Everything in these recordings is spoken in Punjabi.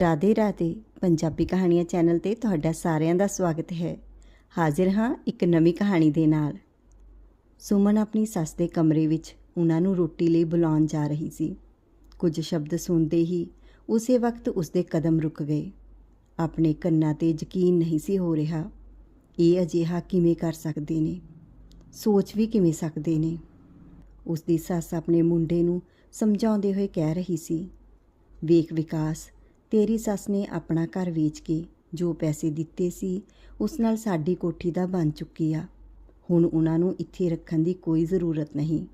ਰਾਧੇ ਰਾਧੇ, ਪੰਜਾਬੀ ਕਹਾਣੀਆਂ ਚੈਨਲ ਤੇ ਤੁਹਾਡਾ ਸਾਰਿਆਂ ਦਾ ਸਵਾਗਤ ਹੈ। ਹਾਜ਼ਰ ਹਾਂ ਇੱਕ ਨਵੀਂ ਕਹਾਣੀ ਦੇ ਨਾਲ। ਸੁਮਨ ਆਪਣੀ ਸੱਸ ਦੇ ਕਮਰੇ ਵਿੱਚ ਉਹਨਾਂ ਨੂੰ ਰੋਟੀ ਲਈ ਬੁਲਾਉਣ ਜਾ ਰਹੀ ਸੀ। ਕੁਝ ਸ਼ਬਦ ਸੁਣਦੇ ਹੀ ਉਸੇ ਵਕਤ ਉਸਦੇ ਕਦਮ ਰੁਕ ਗਏ। ਆਪਣੇ ਕੰਨਾਂ ਤੇ ਯਕੀਨ ਨਹੀਂ ਸੀ ਹੋ ਰਿਹਾ, ਇਹ ਅਜਿਹਾ ਕਿਵੇਂ ਕਰ ਸਕਦੇ ਨੇ? ਸੋਚ ਵੀ ਕਿਵੇਂ ਸਕਦੇ ਨੇ? ਉਸਦੀ ਸੱਸ ਆਪਣੇ ਮੁੰਡੇ ਨੂੰ ਸਮਝਾਉਂਦੇ ਹੋਏ ਕਹਿ ਰਹੀ ਸੀ, ਵੇਖ ਵਿਕਾਸ ਤੇਰੀ ਸੱਸ ਨੇ ਆਪਣਾ ਘਰ ਵੇਚ ਕੇ ਜੋ ਪੈਸੇ ਦਿੱਤੇ ਸੀ, ਉਸ ਨਾਲ ਸਾਡੀ ਕੋਠੀ ਦਾ ਬਣ ਚੁੱਕੀ ਆ। ਹੁਣ ਉਹਨਾਂ ਨੂੰ ਇੱਥੇ ਰੱਖਣ ਦੀ ਕੋਈ ਜ਼ਰੂਰਤ ਨਹੀਂ।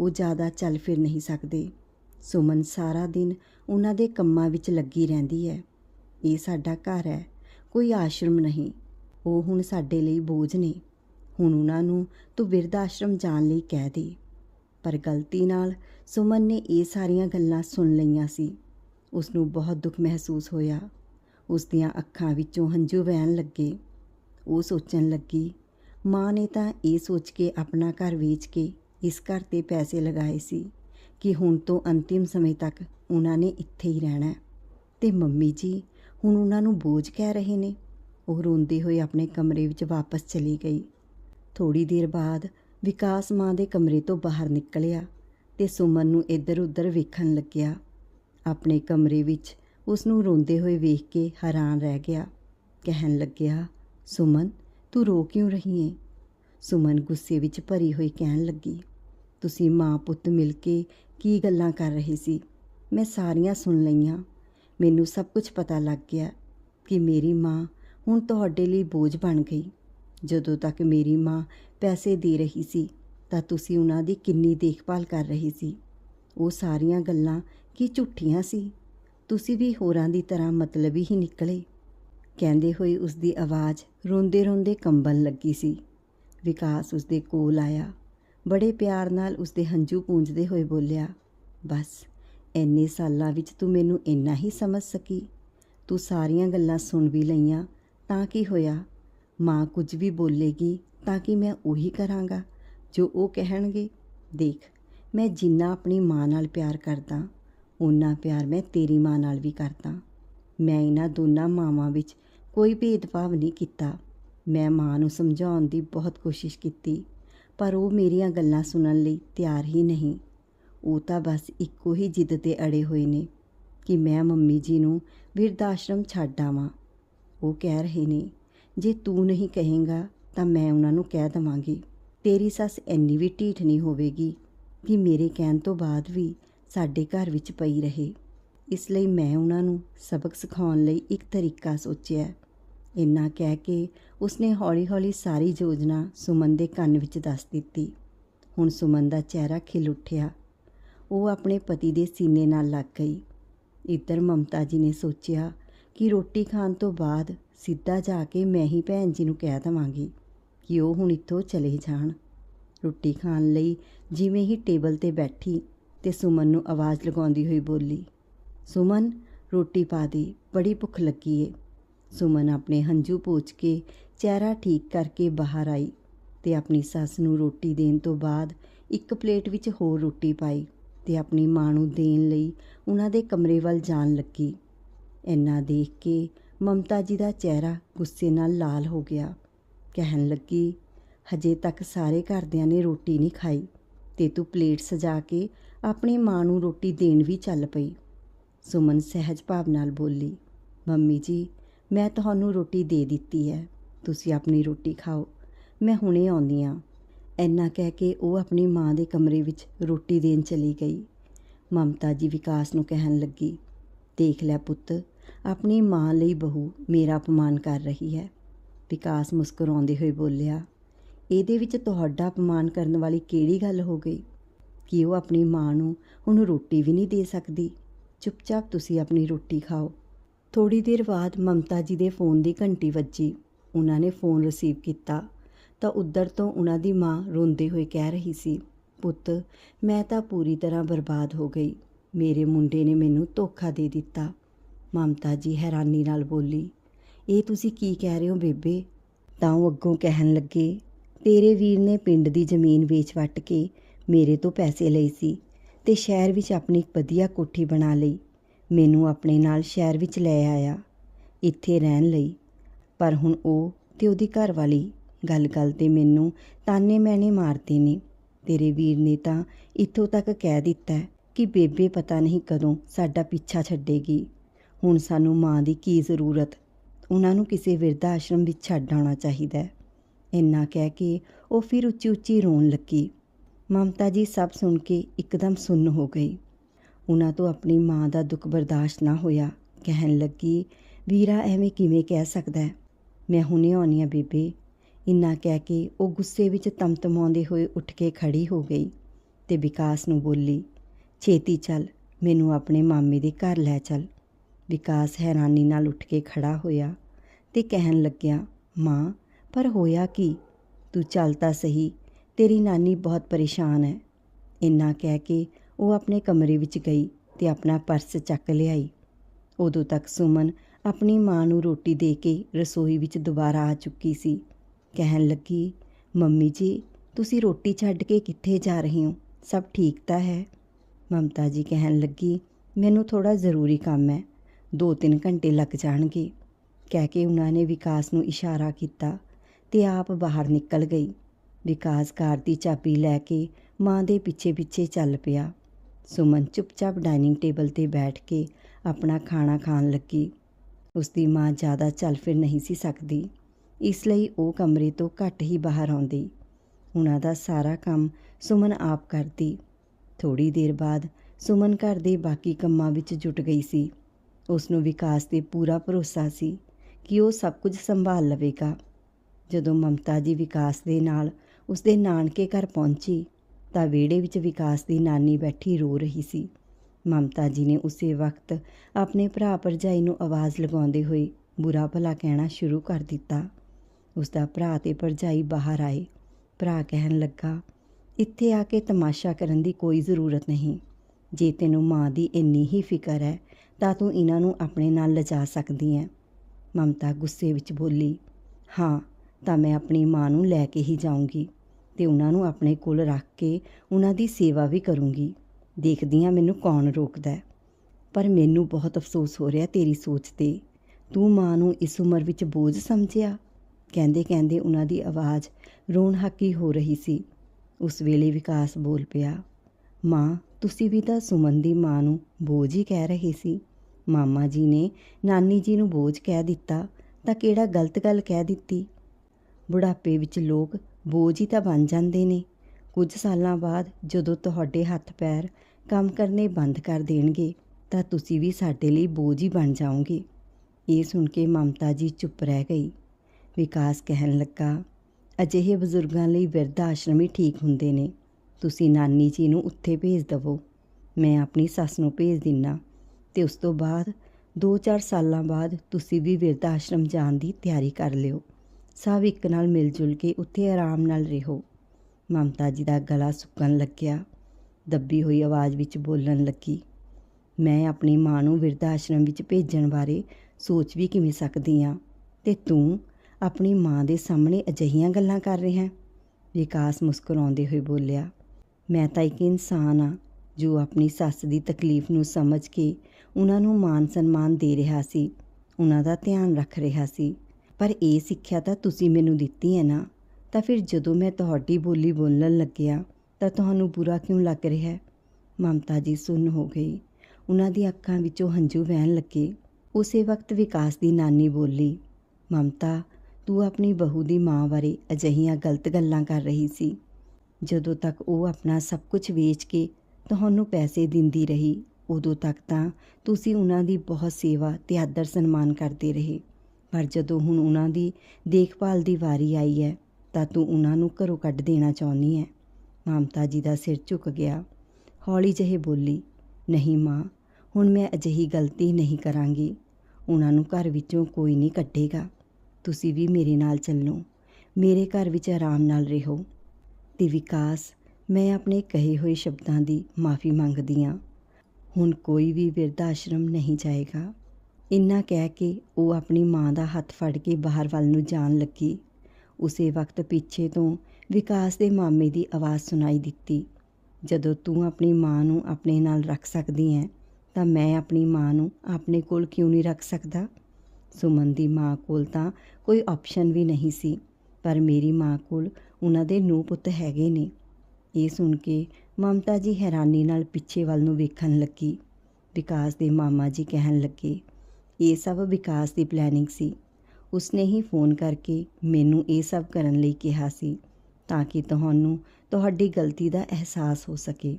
ਉਹ ਜ਼ਿਆਦਾ ਚੱਲ ਫਿਰ ਨਹੀਂ ਸਕਦੇ। ਸੁਮਨ ਸਾਰਾ ਦਿਨ ਉਹਨਾਂ ਦੇ ਕੰਮਾਂ ਵਿੱਚ ਲੱਗੀ ਰਹਿੰਦੀ ਹੈ। ਇਹ ਸਾਡਾ ਘਰ ਹੈ, ਕੋਈ ਆਸ਼ਰਮ ਨਹੀਂ। ਉਹ ਹੁਣ ਸਾਡੇ ਲਈ ਬੋਝ ਨੇ। ਹੁਣ ਉਹਨਾਂ ਨੂੰ ਤੂੰ ਬਿਰਧ ਆਸ਼ਰਮ ਜਾਣ ਲਈ ਕਹਿ ਦੇ। ਪਰ ਗਲਤੀ ਨਾਲ ਸੁਮਨ ਨੇ ਇਹ ਸਾਰੀਆਂ ਗੱਲਾਂ ਸੁਣ ਲਈਆਂ ਸੀ। ਉਸ ਨੂੰ ਬਹੁਤ ਦੁੱਖ ਮਹਿਸੂਸ ਹੋਇਆ। ਉਸ ਦੀਆਂ ਅੱਖਾਂ ਵਿੱਚੋਂ ਹੰਝੂ ਵਹਿਣ ਲੱਗੇ। ਉਹ ਸੋਚਣ ਲੱਗੀ, ਮਾਂ ਨੇ ਤਾਂ ਇਹ ਸੋਚ ਕੇ ਆਪਣਾ ਘਰ ਵੇਚ ਕੇ ਇਸ ਘਰ ਤੇ ਪੈਸੇ ਲਗਾਏ ਸੀ ਕਿ ਹੁਣ ਤੋਂ ਅੰਤਿਮ ਸਮੇਂ ਤੱਕ ਉਹਨਾਂ ਨੇ ਇੱਥੇ ਹੀ ਰਹਿਣਾ ਹੈ। ਤੇ ਮੰਮੀ ਜੀ, ਹੁਣ ਉਹਨਾਂ ਨੂੰ ਬੋਝ ਕਹਿ ਰਹੇ ਨੇ। ਉਹ ਰੋਂਦੇ ਹੋਏ ਆਪਣੇ ਕਮਰੇ ਵਿੱਚ ਵਾਪਸ ਚਲੀ ਗਈ। ਥੋੜੀ ਦੇਰ ਬਾਅਦ ਵਿਕਾਸ ਮਾਂ ਦੇ ਕਮਰੇ ਤੋਂ ਬਾਹਰ ਨਿਕਲਿਆ ਤੇ ਸੁਮਨ ਨੂੰ ਇੱਧਰ-ਉੱਧਰ ਵੇਖਣ ਲੱਗਿਆ। ਆਪਣੇ ਕਮਰੇ ਵਿੱਚ ਉਸ ਨੂੰ ਰੋਂਦੇ ਹੋਏ ਵੇਖ ਕੇ ਹੈਰਾਨ ਰਹਿ ਗਿਆ। ਕਹਿਣ ਲੱਗਿਆ, ਸੁਮਨ, ਤੂੰ ਰੋ ਕਿਉਂ ਰਹੀ ਏ? ਸੁਮਨ ਗੁੱਸੇ ਵਿੱਚ ਭਰੀ ਹੋਈ ਕਹਿਣ ਲੱਗੀ, ਤੁਸੀਂ ਮਾਂ ਪੁੱਤ ਮਿਲ ਕੇ ਕੀ ਗੱਲਾਂ ਕਰ ਰਹੇ ਸੀ? ਮੈਂ ਸਾਰੀਆਂ ਸੁਣ ਲਈਆਂ। ਮੈਨੂੰ ਸਭ ਕੁਝ ਪਤਾ ਲੱਗ ਗਿਆ ਕਿ ਮੇਰੀ ਮਾਂ ਹੁਣ ਤੁਹਾਡੇ ਲਈ ਬੋਝ ਬਣ ਗਈ। ਜਦੋਂ ਤੱਕ ਮੇਰੀ ਮਾਂ ਪੈਸੇ ਦੇ ਰਹੀ ਸੀ, ਤਾਂ ਤੁਸੀਂ ਉਹਨਾਂ ਦੀ ਕਿੰਨੀ ਦੇਖਭਾਲ ਕਰ ਰਹੀ ਸੀ। ਉਹ ਸਾਰੀਆਂ ਗੱਲਾਂ ਕੀ ਝੂਠੀਆਂ ਸੀ। ਤੁਸੀਂ ਵੀ ਹੋਰਾਂ ਦੀ ਤਰ੍ਹਾਂ ਮਤਲਬੀ ਹੀ ਨਿਕਲੇ। ਕਹਿੰਦੇ ਹੋਏ ਉਸ ਦੀ ਆਵਾਜ਼ ਰੋਂਦੇ-ਰੋਂਦੇ ਕੰਬਣ ਲੱਗੀ ਸੀ। ਵਿਕਾਸ ਉਸ ਦੇ ਕੋਲ ਆਇਆ। ਬੜੇ ਪਿਆਰ ਨਾਲ ਉਸ ਦੇ ਹੰਝੂ ਪੂੰਝਦੇ ਹੋਏ ਬੋਲਿਆ, ਬਸ, ਇੰਨੇ ਸਾਲਾਂ ਵਿੱਚ ਤੂੰ ਮੈਨੂੰ ਇੰਨਾ ਹੀ ਸਮਝ ਸਕੀ। ਤੂੰ ਸਾਰੀਆਂ ਗੱਲਾਂ ਸੁਣ ਵੀ ਲਈਆਂ, ਤਾਂ ਕੀ ਹੋਇਆ? ਮਾਂ ਕੁਝ ਵੀ ਬੋਲੇਗੀ ਤਾਂ ਕਿ ਮੈਂ ਉਹੀ ਕਰਾਂਗਾ? ਜੋ ਉਹ ਕਹਿਣਗੇ, ਦੇਖ, ਮੈਂ ਜਿੰਨਾ ਆਪਣੀ ਮਾਂ ਨਾਲ ਪਿਆਰ ਕਰਦਾ ਓਨਾ ਪਿਆਰ ਮੈਂ ਤੇਰੀ ਮਾਂ ਨਾਲ ਵੀ ਕਰਦਾ। ਮੈਂ ਇਹਨਾਂ ਦੋਨਾਂ ਮਾਵਾਂ ਵਿੱਚ ਕੋਈ ਭੇਦਭਾਵ ਨਹੀਂ ਕੀਤਾ। ਮੈਂ ਮਾਂ ਨੂੰ ਸਮਝਾਉਣ ਦੀ ਬਹੁਤ ਕੋਸ਼ਿਸ਼ ਕੀਤੀ, ਪਰ ਉਹ ਮੇਰੀਆਂ ਗੱਲਾਂ ਸੁਣਨ ਲਈ ਤਿਆਰ ਹੀ ਨਹੀਂ। ਉਹ ਤਾਂ ਬਸ ਇੱਕੋ ਹੀ ਜਿੱਦ ਤੇ ਅੜੇ ਹੋਏ ਨੇ ਕਿ ਮੈਂ ਮੰਮੀ ਜੀ ਨੂੰ ਬਿਰਧ ਆਸ਼ਰਮ ਛੱਡ ਆਵਾਂ। ਉਹ ਕਹਿ ਰਹੇ ਨੇ, ਜੇ ਤੂੰ ਨਹੀਂ ਕਹੇਗਾ ਤਾਂ ਮੈਂ ਉਹਨਾਂ ਨੂੰ ਕਹਿ ਦਵਾਂਗੀ। ਤੇਰੀ ਸੱਸ ਇੰਨੀ ਵੀ ਢੀਠ ਨਹੀਂ ਹੋਵੇਗੀ ਕਿ ਮੇਰੇ ਕਹਿਣ ਤੋਂ ਬਾਅਦ ਵੀ ਸਾਡੇ ਘਰ ਵਿੱਚ ਪਈ ਰਹੇ। ਇਸ ਲਈ ਮੈਂ ਉਹਨਾਂ ਨੂੰ ਸਬਕ ਸਿਖਾਉਣ ਲਈ ਇੱਕ ਤਰੀਕਾ ਸੋਚਿਆ। ਇੰਨਾ ਕਹਿ ਕੇ ਉਸਨੇ ਹੌਲੀ-ਹੌਲੀ ਸਾਰੀ ਯੋਜਨਾ ਸੁਮਨ ਦੇ ਕੰਨ ਵਿੱਚ ਦੱਸ ਦਿੱਤੀ। ਹੁਣ ਸੁਮਨ ਦਾ ਚਿਹਰਾ ਖਿਲ ਉੱਠਿਆ। ਉਹ ਆਪਣੇ ਪਤੀ ਦੇ ਸੀਨੇ ਨਾਲ ਲੱਗ ਗਈ। ਇੱਧਰ ਮਮਤਾ ਜੀ ਨੇ ਸੋਚਿਆ ਕਿ ਰੋਟੀ ਖਾਣ ਤੋਂ ਬਾਅਦ ਸਿੱਧਾ ਜਾ ਕੇ ਮੈਂ ਹੀ ਭੈਣ ਜੀ ਨੂੰ ਕਹਿ ਦਵਾਂਗੀ ਕਿ ਉਹ ਹੁਣ ਇੱਥੋਂ ਚਲੇ ਜਾਣ। ਰੋਟੀ ਖਾਣ ਲਈ ਜਿਵੇਂ ਹੀ ਟੇਬਲ ਤੇ ਬੈਠੀ ਤੇ ਸੁਮਨ ਨੂੰ ਆਵਾਜ਼ ਲਗਾਉਂਦੀ ਹੋਈ ਬੋਲੀ, ਸੁਮਨ, ਰੋਟੀ ਪਾ ਦੇ, ਬੜੀ ਭੁੱਖ ਲੱਗੀ ਏ। ਸੁਮਨ ਆਪਣੇ ਹੰਝੂ ਪੋਚ ਕੇ ਚਿਹਰਾ ਠੀਕ ਕਰਕੇ ਬਾਹਰ ਆਈ ਤੇ ਆਪਣੀ ਸੱਸ ਨੂੰ ਰੋਟੀ ਦੇਣ ਤੋਂ ਬਾਅਦ ਇੱਕ ਪਲੇਟ ਵਿੱਚ ਹੋਰ ਰੋਟੀ ਪਾਈ ਤੇ ਆਪਣੀ ਮਾਂ ਨੂੰ ਦੇਣ ਲਈ ਉਹਨਾਂ ਦੇ ਕਮਰੇ ਵੱਲ ਜਾਣ ਲੱਗੀ। ਇੰਨਾ ਦੇਖ ਕੇ ਮਮਤਾ ਜੀ ਦਾ ਚਿਹਰਾ ਗੁੱਸੇ ਨਾਲ ਲਾਲ ਹੋ ਗਿਆ। ਕਹਿਣ ਲੱਗੀ, ਹਜੇ ਤੱਕ ਸਾਰੇ ਘਰਦਿਆਂ ਨੇ ਰੋਟੀ ਨਹੀਂ ਖਾਈ ਤੇ ਤੂੰ ਪਲੇਟ ਸਜਾ ਕੇ ਆਪਣੀ ਮਾਂ ਨੂੰ ਰੋਟੀ ਦੇਣ ਵੀ ਚੱਲ ਪਈ। ਸੁਮਨ ਸਹਿਜ ਭਾਵ ਨਾਲ ਬੋਲੀ, ਮੰਮੀ ਜੀ, ਮੈਂ ਤੁਹਾਨੂੰ ਰੋਟੀ ਦੇ ਦਿੱਤੀ ਹੈ। ਤੁਸੀਂ ਆਪਣੀ ਰੋਟੀ ਖਾਓ। ਮੈਂ ਹੁਣੇ ਆਉਂਦੀ ਹਾਂ। ਇੰਨਾ ਕਹਿ ਕੇ ਉਹ ਆਪਣੀ ਮਾਂ ਦੇ ਕਮਰੇ ਵਿੱਚ ਰੋਟੀ ਦੇਣ ਚਲੀ ਗਈ। ਮਮਤਾ ਜੀ ਵਿਕਾਸ ਨੂੰ ਕਹਿਣ ਲੱਗੀ, ਦੇਖ ਲੈ ਪੁੱਤ, ਆਪਣੀ ਮਾਂ ਲਈ ਬਹੂ ਮੇਰਾ ਅਪਮਾਨ ਕਰ ਰਹੀ ਹੈ। ਵਿਕਾਸ ਮੁਸਕਰਾਉਂਦੇ ਹੋਏ ਬੋਲਿਆ, ਇਹਦੇ ਵਿੱਚ ਤੁਹਾਡਾ ਅਪਮਾਨ ਕਰਨ ਵਾਲੀ ਕਿਹੜੀ ਗੱਲ ਹੋ ਗਈ? ਕਿ ਉਹ ਆਪਣੀ ਮਾਂ ਨੂੰ ਹੁਣ ਰੋਟੀ ਵੀ ਨਹੀਂ ਦੇ ਸਕਦੀ। ਚੁੱਪਚਾਪ ਤੁਸੀਂ ਆਪਣੀ ਰੋਟੀ ਖਾਓ। ਥੋੜੀ ਦੇਰ ਬਾਅਦ ਮਮਤਾ ਜੀ ਦੇ ਫੋਨ ਦੀ ਘੰਟੀ ਵੱਜੀ। ਉਹਨਾਂ ਨੇ ਫੋਨ ਰਿਸੀਵ ਕੀਤਾ। ਤਾਂ ਉੱਧਰ ਤੋਂ ਉਹਨਾਂ ਦੀ ਮਾਂ ਰੋਂਦੇ ਹੋਏ ਕਹਿ ਰਹੀ ਸੀ, ਪੁੱਤ, ਮੈਂ ਤਾਂ ਪੂਰੀ ਤਰ੍ਹਾਂ ਬਰਬਾਦ ਹੋ ਗਈ। ਮੇਰੇ ਮੁੰਡੇ ਨੇ ਮੈਨੂੰ ਧੋਖਾ ਦੇ ਦਿੱਤਾ। ਮਮਤਾ ਜੀ ਹੈਰਾਨੀ ਨਾਲ ਬੋਲੀ, ਇਹ ਤੁਸੀਂ ਕੀ ਕਹਿ ਰਹੇ ਹੋ ਬੇਬੇ? ਤਾਂ ਉਹ ਅੱਗੋਂ ਕਹਿਣ ਲੱਗੇ, ਤੇਰੇ ਵੀਰ ਨੇ ਪਿੰਡ ਦੀ ਜ਼ਮੀਨ ਵੇਚ ਵੱਟ ਕੇ ਮੇਰੇ ਤੋਂ ਪੈਸੇ ਲਏ ਸੀ ਤੇ ਸ਼ਹਿਰ ਵਿੱਚ ਆਪਣੀ ਇੱਕ ਵਧੀਆ ਕੋਠੀ ਬਣਾ ਲਈ। ਮੈਨੂੰ ਆਪਣੇ ਨਾਲ ਸ਼ਹਿਰ ਵਿੱਚ ਲੈ ਆਇਆ। ਇੱਥੇ ਰਹਿਣ ਲਈ। ਪਰ ਹੁਣ ਉਹ ਤੇ ਉਹਦੀ ਘਰਵਾਲੀ ਗੱਲ-ਗੱਲ ਤੇ ਮੈਨੂੰ ਤਾਨੇ ਮੈਨੇ ਮਾਰਦੇ ਨੇ। ਤੇਰੇ ਵੀਰ ਨੇ ਤਾਂ ਇੱਥੋਂ ਤੱਕ ਕਹਿ ਦਿੱਤਾ ਕਿ ਬੇਬੇ ਪਤਾ ਨਹੀਂ ਕਦੋਂ ਸਾਡਾ ਪਿੱਛਾ ਛੱਡੇਗੀ। ਹੁਣ ਸਾਨੂੰ ਮਾਂ ਦੀ ਕੀ ਜ਼ਰੂਰਤ? ਉਹਨਾਂ ਨੂੰ ਕਿਸੇ ਵਿਰਧ ਆਸ਼ਰਮ ਵਿੱਚ ਛੱਡ ਆਉਣਾ ਚਾਹੀਦਾ। ਹੈ ਇੰਨਾ ਕਹਿ ਕੇ ਉਹ ਫਿਰ ਉੱਚੀ ਉੱਚੀ ਰੋਣ ਲੱਗੀ। ਮਮਤਾ ਜੀ, ਸਭ ਸੁਣ ਕੇ ਇੱਕਦਮ ਸੁੰਨ ਹੋ ਗਈ। ਉਹਨਾਂ ਤੋਂ ਆਪਣੀ ਮਾਂ ਦਾ ਦੁੱਖ ਬਰਦਾਸ਼ਤ ਨਾ ਹੋਇਆ। ਕਹਿਣ ਲੱਗੀ, ਵੀਰਾ, ਐਵੇਂ ਕਿਵੇਂ ਕਹਿ ਸਕਦਾ ਮੈਂ ਹੁਣੇ ਆਉਣੀ ਆ ਬੇਬੇ। ਇੰਨਾ ਕਹਿ ਕੇ ਉਹ ਗੁੱਸੇ ਵਿੱਚ ਤਮਤਮਾਉਂਦੇ ਹੋਏ ਉੱਠ ਕੇ ਖੜੀ ਹੋ ਗਈ ਤੇ ਵਿਕਾਸ ਨੂੰ ਬੋਲੀ, ਛੇਤੀ ਚੱਲ, ਮੈਨੂੰ ਆਪਣੇ ਮਾਮੇ ਦੇ ਘਰ ਲੈ ਚੱਲ। ਵਿਕਾਸ ਹੈਰਾਨੀ ਨਾਲ ਉੱਠ ਕੇ ਖੜਾ ਹੋਇਆ ਤੇ ਕਹਿਣ ਲੱਗਿਆ, ਮਾਂ, ਪਰ ਹੋਇਆ ਕੀ? ਤੂੰ ਚੱਲ ਤਾਂ ਸਹੀ ਤੇਰੀ ਨਾਨੀ ਬਹੁਤ ਪਰੇਸ਼ਾਨ ਹੈ। ਇੰਨਾ ਕਹਿ ਕੇ ਉਹ ਆਪਣੇ ਕਮਰੇ ਵਿੱਚ ਗਈ ਤੇ ਆਪਣਾ ਪਰਸ ਚੱਕ ਲਿਆਈ। ਉਦੋਂ ਤੱਕ ਸੁਮਨ ਆਪਣੀ ਮਾਂ ਨੂੰ ਰੋਟੀ ਦੇ ਕੇ ਰਸੋਈ ਵਿੱਚ ਦੁਬਾਰਾ ਆ ਚੁੱਕੀ ਸੀ। ਕਹਿਣ ਲੱਗੀ, ਮੰਮੀ ਜੀ, ਤੁਸੀਂ ਰੋਟੀ ਛੱਡ ਕੇ ਕਿੱਥੇ ਜਾ ਰਹੇ ਹੋ? ਸਭ ਠੀਕ ਤਾਂ ਹੈ? ਮਮਤਾ ਜੀ ਕਹਿਣ ਲੱਗੀ, ਮੈਨੂੰ ਥੋੜਾ ਜ਼ਰੂਰੀ ਕੰਮ ਹੈ। 2-3 ਘੰਟੇ ਲੱਗ ਜਾਣਗੇ। ਕਹਿ ਕੇ ਉਹਨਾਂ ਨੇ ਵਿਕਾਸ ਨੂੰ ਇਸ਼ਾਰਾ ਕੀਤਾ ਤੇ ਆਪ ਬਾਹਰ ਨਿਕਲ ਗਈ। ਵਿਕਾਸ ਕਾਰ ਦੀ ਚਾਬੀ ਲੈ ਕੇ ਮਾਂ ਦੇ ਪਿੱਛੇ-ਪਿੱਛੇ ਚੱਲ ਪਿਆ। ਸੁਮਨ ਚੁੱਪਚਾਪ ਡਾਈਨਿੰਗ ਟੇਬਲ ਤੇ ਬੈਠ ਕੇ ਆਪਣਾ ਖਾਣਾ ਖਾਣ ਲੱਗੀ। ਉਸ ਦੀ ਮਾਂ ਜ਼ਿਆਦਾ ਚੱਲ ਫਿਰ ਨਹੀਂ ਸੀ ਸਕਦੀ। ਇਸ ਲਈ ਉਹ ਕਮਰੇ ਤੋਂ ਘੱਟ ਹੀ ਬਾਹਰ ਆਉਂਦੀ। ਉਹਨਾਂ ਦਾ ਸਾਰਾ ਕੰਮ ਸੁਮਨ ਆਪ ਕਰਦੀ। ਥੋੜੀ ਦੇਰ ਬਾਅਦ ਸੁਮਨ ਘਰ ਦੇ ਬਾਕੀ ਕੰਮਾਂ ਵਿੱਚ ਜੁਟ ਗਈ ਸੀ। ਉਸ ਨੂੰ ਵਿਕਾਸ ਤੇ ਪੂਰਾ ਭਰੋਸਾ ਸੀ ਕਿ ਉਹ ਸਭ ਕੁਝ ਸੰਭਾਲ ਲਵੇਗਾ। ਜਦੋਂ ਮਮਤਾ ਜੀ ਵਿਕਾਸ ਦੇ ਨਾਲ ਉਸਦੇ ਨਾਨਕੇ ਘਰ ਪਹੁੰਚੀ ਤਾਂ ਵਿਹੜੇ ਵਿੱਚ ਵਿਕਾਸ ਦੀ ਨਾਨੀ ਬੈਠੀ ਰੋ ਰਹੀ ਸੀ। ਮਮਤਾ ਜੀ ਨੇ ਉਸੇ ਵਕਤ ਆਪਣੇ ਭਰਾ ਭਰਜਾਈ ਨੂੰ ਆਵਾਜ਼ ਲਗਾਉਂਦੇ ਹੋਏ ਬੁਰਾ ਭਲਾ ਕਹਿਣਾ ਸ਼ੁਰੂ ਕਰ ਦਿੱਤਾ। ਉਸ ਦਾ ਭਰਾ ਤੇ ਭਰਜਾਈ ਬਾਹਰ ਆਏ। ਭਰਾ ਕਹਿਣ ਲੱਗਾ, ਇੱਥੇ ਆ ਕੇ ਤਮਾਸ਼ਾ ਕਰਨ ਦੀ ਕੋਈ ਜ਼ਰੂਰਤ ਨਹੀਂ। ਜੇ ਤੈਨੂੰ ਮਾਂ ਦੀ ਇੰਨੀ ਹੀ ਫਿਕਰ ਹੈ, ਤਾਂ ਤੂੰ ਇਹਨਾਂ ਨੂੰ ਆਪਣੇ ਨਾਲ ਲਿਜਾ ਸਕਦੀ ਹੈ। ਮਮਤਾ ਗੁੱਸੇ ਵਿੱਚ ਬੋਲੀ, ਹਾਂ ਤਾਂ ਮੈਂ ਆਪਣੀ ਮਾਂ ਨੂੰ ਲੈ ਕੇ ਹੀ ਜਾਊਂਗੀ ਤੇ ਉਹਨਾਂ ਨੂੰ ਆਪਣੇ ਕੋਲ ਰੱਖ ਕੇ ਉਹਨਾਂ ਦੀ ਸੇਵਾ ਵੀ ਕਰੂੰਗੀ। ਦੇਖਦੀ ਹਾਂ ਮੈਨੂੰ ਕੌਣ ਰੋਕਦਾ ਪਰ ਮੈਨੂੰ ਬਹੁਤ ਅਫਸੋਸ ਹੋ ਰਿਹਾ ਤੇਰੀ ਸੋਚ ਤੇ। ਤੂੰ ਮਾਂ ਨੂੰ ਇਸ ਉਮਰ ਵਿੱਚ ਬੋਝ ਸਮਝਿਆ? ਕਹਿੰਦੇ ਕਹਿੰਦੇ ਉਹਨਾਂ ਦੀ ਆਵਾਜ਼ ਰੋਣ ਹੱਕੀ ਹੋ ਰਹੀ ਸੀ। ਉਸ ਵੇਲੇ ਵਿਕਾਸ ਬੋਲ ਪਿਆ, ਮਾਂ, ਤੁਸੀਂ ਵੀ ਤਾਂ ਸੁਮਨ ਦੀ ਮਾਂ ਨੂੰ ਬੋਝ ਹੀ ਕਹਿ ਰਹੇ ਸੀ। ਮਾਮਾ ਜੀ ਨੇ ਨਾਨੀ ਜੀ ਨੂੰ ਬੋਝ ਕਹਿ ਦਿੱਤਾ, ਤਾਂ ਕਿਹੜਾ ਗਲਤ ਗੱਲ ਕਹਿ ਦਿੱਤੀ? ਬੁਢਾਪੇ ਵਿੱਚ ਲੋਕ ਬੋਝ ਹੀ ਤਾਂ ਬਣ ਜਾਂਦੇ ਨੇ। ਕੁਝ ਸਾਲਾਂ ਬਾਅਦ ਜਦੋਂ ਤੁਹਾਡੇ ਹੱਥ ਪੈਰ ਕੰਮ ਕਰਨੇ ਬੰਦ ਕਰ ਦੇਣਗੇ, ਤਾਂ ਤੁਸੀਂ ਵੀ ਸਾਡੇ ਲਈ ਬੋਝ ਹੀ ਬਣ ਜਾਓਗੇ। ਇਹ ਸੁਣ ਕੇ ਮਮਤਾ ਜੀ ਚੁੱਪ ਰਹਿ ਗਈ। ਵਿਕਾਸ ਕਹਿਣ ਲੱਗਾ, ਅਜਿਹੇ ਬਜ਼ੁਰਗਾਂ ਲਈ ਬਿਰਧ ਆਸ਼ਰਮ ਹੀ ਠੀਕ ਹੁੰਦੇ ਨੇ। ਤੁਸੀਂ ਨਾਨੀ ਜੀ ਨੂੰ ਉੱਥੇ ਭੇਜ ਦਵੋ। ਮੈਂ ਆਪਣੀ ਸੱਸ ਨੂੰ ਭੇਜ ਦਿੰਨਾ। ਤੇ ਉਸ ਤੋਂ ਬਾਅਦ 2-4 ਸਾਲਾਂ ਬਾਅਦ ਤੁਸੀਂ ਵੀ ਬਿਰਧ ਆਸ਼ਰਮ ਜਾਣ ਦੀ ਤਿਆਰੀ ਕਰ ਲਿਓ। ਸਭ ਇੱਕ ਨਾਲ ਮਿਲ ਜੁਲ ਕੇ ਉੱਥੇ ਆਰਾਮ ਨਾਲ ਰਹੋ। ਮਮਤਾ ਜੀ ਦਾ ਗਲਾ ਸੁੱਕਣ ਲੱਗਿਆ। ਦੱਬੀ ਹੋਈ ਆਵਾਜ਼ ਵਿੱਚ ਬੋਲਣ ਲੱਗੀ। ਮੈਂ ਆਪਣੀ ਮਾਂ ਨੂੰ ਬਿਰਧ ਆਸ਼ਰਮ ਵਿੱਚ ਭੇਜਣ ਬਾਰੇ ਸੋਚ ਵੀ ਕਿਵੇਂ ਸਕਦੀ ਆ? ਤੇ ਤੂੰ ਆਪਣੀ ਮਾਂ ਦੇ ਸਾਹਮਣੇ ਅਜਿਹੀਆਂ ਗੱਲਾਂ ਕਰ ਰਿਹਾ ਹੈ? ਵਿਕਾਸ ਮੁਸਕਰਾਉਂਦੇ ਹੋਏ ਬੋਲਿਆ, ਮੈਂ ਤਾਂ ਇੱਕ ਇਨਸਾਨ ਆ, ਜੋ ਆਪਣੀ ਸੱਸ ਦੀ ਤਕਲੀਫ ਨੂੰ ਸਮਝ ਕੇ ਉਹਨਾਂ ਨੂੰ ਮਾਨ ਸਨਮਾਨ ਦੇ ਰਿਹਾ ਸੀ। ਉਹਨਾਂ ਦਾ ਧਿਆਨ ਰੱਖ ਰਿਹਾ ਸੀ। ਪਰ ਇਹ ਸਿੱਖਿਆ ਤਾਂ ਤੁਸੀਂ ਮੈਨੂੰ ਦਿੱਤੀ ਹੈ ਨਾ, ਤਾਂ ਫਿਰ ਜਦੋਂ ਮੈਂ ਤੁਹਾਡੀ ਬੋਲੀ ਬੋਲਣ ਲੱਗਿਆ, ਤਾਂ ਤੁਹਾਨੂੰ ਬੁਰਾ ਕਿਉਂ ਲੱਗ ਰਿਹਾ? ਮਮਤਾ ਜੀ ਸੁੰਨ ਹੋ ਗਈ। ਉਹਨਾਂ ਦੀ ਅੱਖਾਂ ਵਿੱਚੋਂ ਹੰਝੂ ਵਹਿਣ ਲੱਗੇ। ਉਸੇ ਵਕਤ ਵਿਕਾਸ ਦੀ ਨਾਨੀ ਬੋਲੀ, ਮਮਤਾ, ਤੂੰ ਆਪਣੀ ਬਹੂ ਦੀ ਮਾਂ ਬਾਰੇ ਅਜਿਹੀਆਂ ਗਲਤ ਗੱਲਾਂ ਕਰ ਰਹੀ ਸੀ। ਜਦੋਂ ਤੱਕ ਉਹ ਆਪਣਾ ਸਭ ਕੁਝ ਵੇਚ ਕੇ ਤੁਹਾਨੂੰ ਪੈਸੇ ਦਿੰਦੀ ਰਹੀ, ਉਦੋਂ ਤੱਕ ਤਾਂ ਤੁਸੀਂ ਉਹਨਾਂ ਦੀ ਬਹੁਤ ਸੇਵਾ ਤੇ ਆਦਰ ਸਨਮਾਨ ਕਰਦੇ ਰਹੇ। ਪਰ ਜਦੋਂ ਹੁਣ ਉਹਨਾਂ ਦੀ ਦੇਖਭਾਲ ਦੀ ਵਾਰੀ ਆਈ ਹੈ, ਤਾਂ ਤੂੰ ਉਹਨਾਂ ਨੂੰ ਘਰੋਂ ਕੱਢ ਦੇਣਾ ਚਾਹੁੰਦੀ ਹੈ। ਮਮਤਾ ਜੀ ਦਾ ਸਿਰ ਝੁਕ ਗਿਆ। ਹੌਲੀ ਜਿਹੇ ਬੋਲੀ, ਨਹੀਂ ਮਾਂ, ਹੁਣ ਮੈਂ ਅਜਿਹੀ ਗਲਤੀ ਨਹੀਂ ਕਰਾਂਗੀ। ਉਹਨਾਂ ਨੂੰ ਘਰ ਵਿੱਚੋਂ ਕੋਈ ਨਹੀਂ ਕੱਢੇਗਾ। ਤੁਸੀਂ ਵੀ ਮੇਰੇ ਨਾਲ ਚੱਲੋ। ਮੇਰੇ ਘਰ ਵਿੱਚ ਆਰਾਮ ਨਾਲ ਰਹੋ। ਤੇ ਵਿਕਾਸ, ਮੈਂ ਆਪਣੇ ਕਹੇ ਹੋਏ ਸ਼ਬਦਾਂ ਦੀ ਮਾਫੀ ਮੰਗਦੀ ਹਾਂ। ਹੁਣ ਕੋਈ ਵੀ ਬਿਰਧ ਆਸ਼ਰਮ ਨਹੀਂ ਜਾਏਗਾ। ਇੰਨਾ ਕਹਿ ਕੇ ਉਹ ਆਪਣੀ ਮਾਂ ਦਾ ਹੱਥ ਫੜ ਕੇ ਬਾਹਰ ਵੱਲ ਨੂੰ ਜਾਣ ਲੱਗੀ। ਉਸੇ ਵਕਤ ਪਿੱਛੇ ਤੋਂ ਵਿਕਾਸ ਦੇ ਮਾਮੇ ਦੀ ਆਵਾਜ਼ ਸੁਣਾਈ ਦਿੱਤੀ। ਜਦੋਂ ਤੂੰ ਆਪਣੀ ਮਾਂ ਨੂੰ ਆਪਣੇ ਨਾਲ ਰੱਖ ਸਕਦੀ ਹੈ, ਤਾਂ ਮੈਂ ਆਪਣੀ ਮਾਂ ਨੂੰ ਆਪਣੇ ਕੋਲ ਕਿਉਂ ਨਹੀਂ ਰੱਖ ਸਕਦਾ? ਸੁਮਨ ਦੀ ਮਾਂ ਕੋਲ ਤਾਂ ਕੋਈ ਆਪਸ਼ਨ ਵੀ ਨਹੀਂ ਸੀ, ਪਰ ਮੇਰੀ ਮਾਂ ਕੋਲ ਉਹਨਾਂ ਦੇ ਨੂੰ ਪੁੱਤ ਹੈਗੇ ਨੇ। ਇਹ ਸੁਣ ਕੇ ਮਮਤਾ ਜੀ ਹੈਰਾਨੀ ਨਾਲ ਪਿੱਛੇ ਵੱਲ ਨੂੰ ਵੇਖਣ ਲੱਗੀ। ਵਿਕਾਸ ਦੇ ਮਾਮਾ ਜੀ ਕਹਿਣ ਲੱਗੇ ਇਹ ਸਭ ਵਿਕਾਸ ਦੀ ਪਲੈਨਿੰਗ ਸੀ। ਉਸਨੇ ਹੀ ਫੋਨ ਕਰਕੇ ਮੈਨੂੰ ਇਹ ਸਭ ਕਰਨ ਲਈ ਕਿਹਾ ਸੀ ਤਾਂ ਕਿ ਤੁਹਾਨੂੰ ਤੁਹਾਡੀ ਗਲਤੀ ਦਾ ਅਹਿਸਾਸ ਹੋ ਸਕੇ।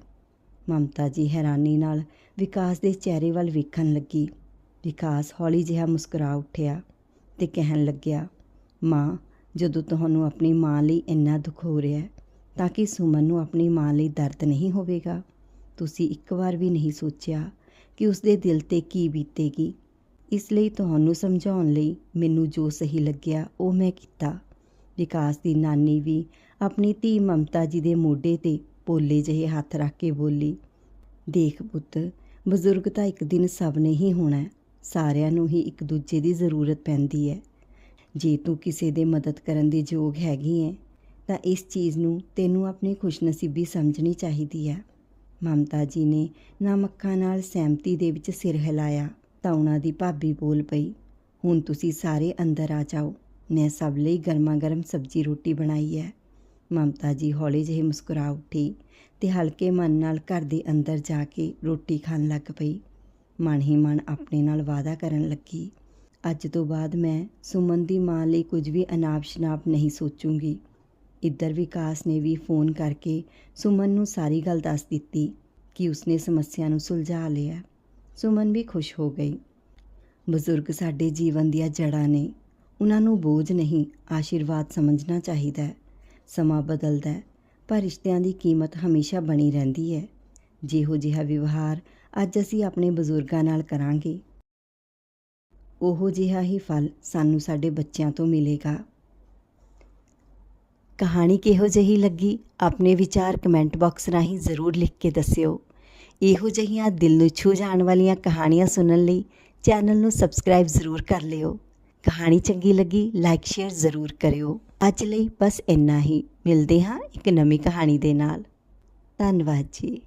ਮਮਤਾ ਜੀ ਹੈਰਾਨੀ ਨਾਲ ਵਿਕਾਸ ਦੇ ਚਿਹਰੇ ਵੱਲ ਵੇਖਣ ਲੱਗੀ। ਵਿਕਾਸ ਹੌਲੀ ਜਿਹਾ ਮੁਸਕਰਾ ਉੱਠਿਆ ਤੇ ਕਹਿਣ ਲੱਗਿਆ, ਮਾਂ, ਜਦੋਂ ਤੁਹਾਨੂੰ ਆਪਣੀ ਮਾਂ ਲਈ ਇੰਨਾ ਦੁੱਖ ਹੋ ਰਿਹਾ ਹੈ, ਤਾਂ ਕਿ ਸੁਮਨ ਨੂੰ ਆਪਣੀ ਮਾਂ ਲਈ ਦਰਦ ਨਹੀਂ ਹੋਵੇਗਾ? ਤੁਸੀਂ ਇੱਕ ਵਾਰ ਵੀ ਨਹੀਂ ਸੋਚਿਆ ਕਿ ਉਸਦੇ ਦਿਲ ਤੇ ਕੀ ਬੀਤੇਗੀ। ਇਸ ਲਈ ਤੁਹਾਨੂੰ ਸਮਝਾਉਣ ਲਈ ਮੈਨੂੰ ਜੋ ਸਹੀ ਲੱਗਿਆ, ਉਹ ਮੈਂ ਕੀਤਾ। ਵਿਕਾਸ ਦੀ ਨਾਨੀ ਵੀ ਆਪਣੀ ਧੀ ਮਮਤਾ ਜੀ ਦੇ ਮੋਢੇ ਤੇ ਪੋਲੇ ਜਿਹੇ ਹੱਥ ਰੱਖ ਕੇ ਬੋਲੀ, ਦੇਖ ਪੁੱਤ, ਬਜ਼ੁਰਗ ਤਾਂ ਇੱਕ ਦਿਨ ਸਭ ਨੇ ਹੀ ਹੋਣਾ ਸਾਰਿਆਂ ਨੂੰ ਹੀ ਇੱਕ ਦੂਜੇ ਦੀ ਜ਼ਰੂਰਤ ਪੈਂਦੀ ਹੈ। ਜੇ ਤੂੰ ਕਿਸੇ ਦੇ ਮਦਦ ਕਰਨ ਦੇ ਯੋਗ ਹੈਗੀ ਹੈ, ਤਾਂ ਇਸ ਚੀਜ਼ ਨੂੰ ਤੈਨੂੰ ਆਪਣੀ ਖੁਸ਼ਨਸੀਬੀ ਸਮਝਣੀ ਚਾਹੀਦੀ ਹੈ। ਮਮਤਾ ਜੀ ਨੇ ਨਾਮੱਕਾਂ ਨਾਲ ਸਹਿਮਤੀ ਦੇ ਵਿੱਚ ਸਿਰ ਹਿਲਾਇਆ। ਤਾਂ ਉਹਨਾਂ ਦੀ ਭਾਬੀ ਬੋਲ ਪਈ, ਹੁਣ ਤੁਸੀਂ ਸਾਰੇ ਅੰਦਰ ਆ ਜਾਓ। ਮੈਂ ਸਭ ਲਈ ਗਰਮਾ ਗਰਮ ਸਬਜ਼ੀ ਰੋਟੀ ਬਣਾਈ ਹੈ। ਮਮਤਾ ਜੀ ਹੌਲੀ ਜਿਹੀ ਮੁਸਕਰਾ ਉੱਠੀ ਤੇ ਹਲਕੇ ਮਨ ਨਾਲ ਘਰ ਦੇ ਅੰਦਰ ਜਾ ਕੇ ਰੋਟੀ ਖਾਣ ਲੱਗ ਪਈ। ਮਨ ਹੀ ਮਨ ਆਪਣੇ ਨਾਲ ਵਾਅਦਾ ਕਰਨ ਲੱਗੀ। ਅੱਜ ਤੋਂ ਬਾਅਦ ਮੈਂ ਸੁਮਨ ਦੀ ਮਾਂ ਲਈ ਕੁਝ ਵੀ ਅਨਾਪ ਸ਼ਨਾਪ ਨਹੀਂ ਸੋਚੂੰਗੀ। ਇੱਧਰ ਵਿਕਾਸ ਨੇ ਵੀ ਫੋਨ ਕਰਕੇ ਸੁਮਨ ਨੂੰ ਸਾਰੀ ਗੱਲ ਦੱਸ ਦਿੱਤੀ ਕਿ ਉਸਨੇ ਸਮੱਸਿਆ ਨੂੰ ਸੁਲਝਾ ਲਿਆ। ਸੁਮਨ ਵੀ ਖੁਸ਼ ਹੋ ਗਈ। ਬਜ਼ੁਰਗ ਸਾਡੇ ਜੀਵਨ ਦੀਆਂ ਜੜ੍ਹਾਂ ਨੇ। ਉਹਨਾਂ ਨੂੰ ਬੋਝ ਨਹੀਂ, ਆਸ਼ੀਰਵਾਦ ਸਮਝਣਾ ਚਾਹੀਦਾ ਹੈ। ਸਮਾਂ ਬਦਲਦਾ ਹੈ, ਪਰ ਰਿਸ਼ਤਿਆਂ ਦੀ ਕੀਮਤ ਹਮੇਸ਼ਾ ਬਣੀ ਰਹਿੰਦੀ ਹੈ। ਜਿਹੋ ਜਿਹਾ ਵਿਵਹਾਰ ਅੱਜ ਅਸੀਂ ਆਪਣੇ ਬਜ਼ੁਰਗਾਂ ਨਾਲ ਕਰਾਂਗੇ, ਉਹੋ ਜਿਹਾ ਹੀ ਫਲ ਸਾਨੂੰ ਸਾਡੇ ਬੱਚਿਆਂ ਤੋਂ ਮਿਲੇਗਾ। ਕਹਾਣੀ ਕਿਹੋ ਜਿਹੀ ਲੱਗੀ, ਆਪਣੇ ਵਿਚਾਰ ਕਮੈਂਟ ਬਾਕਸ ਰਾਹੀਂ ਜ਼ਰੂਰ ਲਿਖ ਕੇ ਦੱਸਿਓ। ਇਹੋ ਜਿਹੀਆਂ ਦਿਲ ਨੂੰ ਛੂ ਜਾਣ ਵਾਲੀਆਂ ਕਹਾਣੀਆਂ ਸੁਣਨ ਲਈ ਚੈਨਲ ਨੂੰ ਸਬਸਕ੍ਰਾਈਬ ਜ਼ਰੂਰ ਕਰ ਲਿਓ। ਕਹਾਣੀ ਚੰਗੀ ਲੱਗੀ ਲਾਈਕ ਸ਼ੇਅਰ ਜ਼ਰੂਰ ਕਰਿਓ। ਅੱਜ ਲਈ ਬਸ ਇੰਨਾ ਹੀ। ਮਿਲਦੇ ਹਾਂ ਇੱਕ ਨਵੀਂ ਕਹਾਣੀ ਦੇ ਨਾਲ। ਧੰਨਵਾਦ ਜੀ।